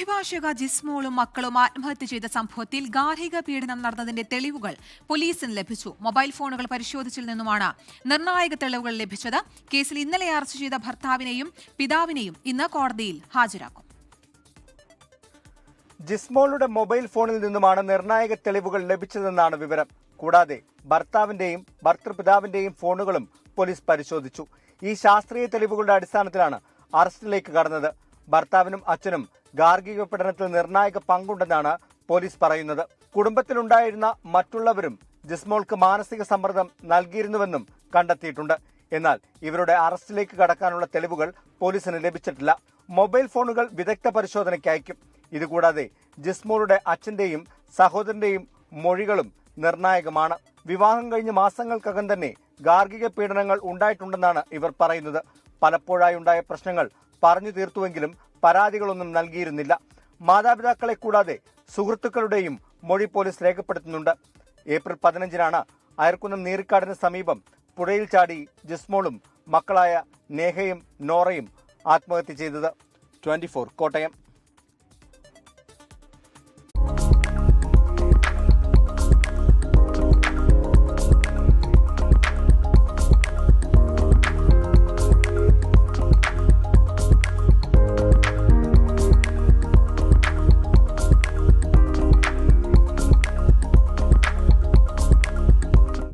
അഭിഭാഷക ജിസ്മോളും മക്കളും ആത്മഹത്യ ചെയ്ത സംഭവത്തിൽ ഗാർഹിക പീഡനം നടന്നതിന്റെ തെളിവുകൾ പോലീസിന് ലഭിച്ചു. മൊബൈൽ ഫോണുകൾ പരിശോധിച്ചിൽ നിന്നുമാണ് നിർണായക തെളിവുകൾ ലഭിച്ചത്. കേസിൽ ഇന്നലെ അറസ്റ്റ് ചെയ്ത ഭർത്താവിനെയും പിതാവിനെയും ഇന്ന് കോടതിയിൽ ഹാജരാക്കും. ജിസ്മോളുടെ മൊബൈൽ ഫോണിൽ നിന്നുമാണ് നിർണായക തെളിവുകൾ ലഭിച്ചതെന്നാണ് വിവരം. കൂടാതെ ഭർത്താവിന്റെയും ഭർത്തൃപിതാവിന്റെയും ഫോണുകളും പോലീസ് പരിശോധിച്ചു. ഈ ശാസ്ത്രീയ തെളിവുകളുടെ അടിസ്ഥാനത്തിലാണ് അറസ്റ്റിലേക്ക് കടന്നത്. ഭർത്താവിനും അച്ഛനും ഗാർഹിക പീഡനത്തിൽ നിർണായക പങ്കുണ്ടെന്നാണ് പോലീസ് പറയുന്നത്. കുടുംബത്തിലുണ്ടായിരുന്ന മറ്റുള്ളവരും ജിസ്മോൾക്ക് മാനസിക സമ്മർദ്ദം നൽകിയിരുന്നുവെന്നും കണ്ടെത്തിയിട്ടുണ്ട്. എന്നാൽ ഇവരുടെ അറസ്റ്റിലേക്ക് കടക്കാനുള്ള തെളിവുകൾ പോലീസിന് ലഭിച്ചിട്ടില്ല. മൊബൈൽ ഫോണുകൾ വിദഗ്ധ പരിശോധനയ്ക്ക് അയക്കും ഇതുകൂടാതെ ജിസ്മോളുടെ അച്ഛന്റെയും സഹോദരന്റെയും മൊഴികളും നിർണായകമാണ്. വിവാഹം കഴിഞ്ഞ മാസങ്ങൾക്കകം തന്നെ ഗാർഹിക പീഡനങ്ങൾ ഉണ്ടായിട്ടുണ്ടെന്നാണ് ഇവർ പറയുന്നത്. പലപ്പോഴായി ഉണ്ടായ പ്രശ്നങ്ങൾ പറഞ്ഞു തീർത്തുവെങ്കിലും പരാതികളൊന്നും നൽകിയിരുന്നില്ല. മാതാപിതാക്കളെ കൂടാതെ സുഹൃത്തുക്കളുടെയും മൊഴി പോലീസ് രേഖപ്പെടുത്തുന്നുണ്ട്. ഏപ്രിൽ പതിനഞ്ചിനാണ് അയർക്കുന്നം നീറിക്കാടിന് സമീപം പുഴയിൽ ചാടി ജിസ്മോളും മക്കളായ നേഹയും നോറയും ആത്മഹത്യ ചെയ്തത്. ട്വന്റി കോട്ടയം.